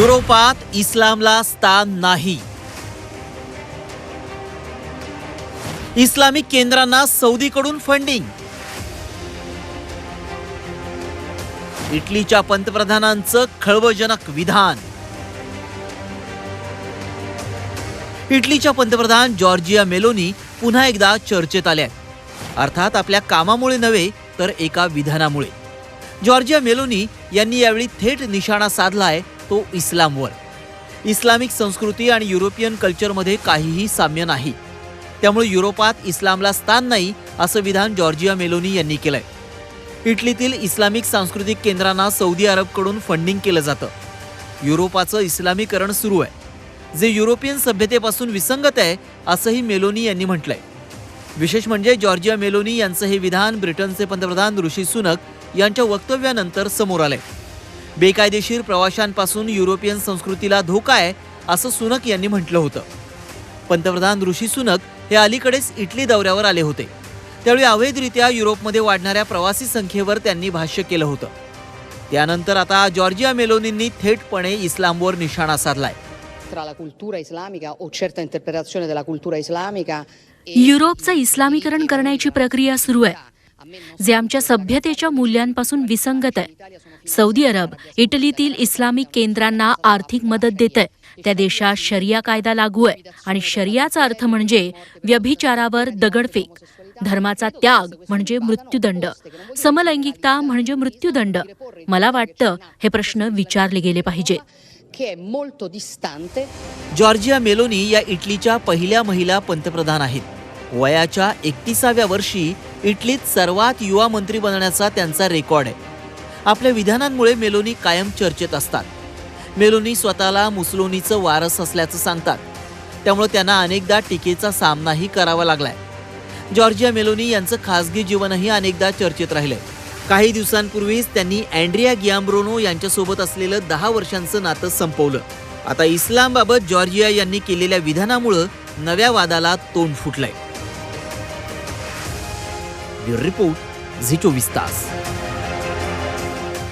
युरोपात इस्लामला स्थान नाही. इस्लामिक केंद्रांना सौदीकडून फंडिंग. इटलीच्या पंतप्रधानांचं खळबळजनक विधान. इटलीच्या पंतप्रधान जॉर्जिया मेलोनी पुन्हा एकदा चर्चेत आल्या अर्थात आपल्या कामामुळे नव्हे तर एका विधानामुळे. जॉर्जिया मेलोनी यांनी यावेळी थेट निशाणा साधलाय तो इस्लामवर. इस्लामिक संस्कृती आणि युरोपियन कल्चरमध्ये काहीही साम्य नाही. त्यामुळे युरोपात इस्लामला स्थान नाही असं विधान जॉर्जिया मेलोनी यांनी केलंय. इटलीतील इस्लामिक सांस्कृतिक केंद्रांना सौदी अरबकडून फंडिंग केलं जातं. युरोपाचं इस्लामीकरण सुरू आहे. जे युरोपियन सभ्यतेपासून विसंगत आहे असंही मेलोनी यांनी म्हटलंय. विशेष म्हणजे जॉर्जिया मेलोनी यांचं हे विधान ब्रिटनचे पंतप्रधान ऋषी सुनक यांच्या वक्तव्यानंतर समोर आलंय. बेकायदेशीर प्रवाशांपासून युरोपियन संस्कृतीला धोका आहे असं सुनक यांनी म्हटलं होतं. पंतप्रधान ऋषी सुनक हे अलीकडेच इटली दौऱ्यावर आले होते. त्यावेळी अवैधरित्या युरोपमध्ये वाढणाऱ्या प्रवासी संख्येवर त्यांनी भाष्य केलं होतं. त्यानंतर आता जॉर्जिया मेलोनींनी थेटपणे इस्लामवर निशाणा साधलाय. E युरोपचं इस्लामीकरण करण्याची प्रक्रिया सुरू आहे. जे आमच्या सभ्यतेच्या मूल्यांपासून विसंगत आहे. सौदी अरब इटलीतील इस्लामिक केंद्रांना आर्थिक मदत देत आहे त्या देशात शरिया कायदा लागू आहे आणि शरियाचा अर्थ म्हणजे व्यभिचारावर दगडफेक. धर्माचा त्याग म्हणजे मृत्यूदंड. समलैंगिकता म्हणजे मृत्यूदंड. मला वाटतं हे प्रश्न विचारले गेले distante. जॉर्जिया मेलोनी या इटलीच्या पहिल्या महिला पंतप्रधान आहेत. वयाच्या एकतीसाव्या वर्षी इटलीत सर्वात युवा मंत्री बनण्याचा त्यांचा रेकॉर्ड आहे. आपल्या विधानांमुळे मेलोनी कायम चर्चेत असतात. मेलोनी स्वतःला मुसलोनीचं वारस असल्याचं सांगतात. त्यामुळे त्यांना अनेकदा टीकेचा सामनाही करावा लागलाय. जॉर्जिया मेलोनी यांचं खासगी जीवनही अनेकदा चर्चेत राहिलंय. काही दिवसांपूर्वीच त्यांनी अँड्रिया गियाम्ब्रोनो यांच्यासोबत असलेलं दहा वर्षांचं नातं संपवलं. आता इस्लामबाबत जॉर्जिया यांनी केलेल्या विधानामुळं नव्या वादाला तोंड फुटलंय. Bureau Report, Zicho Vistas.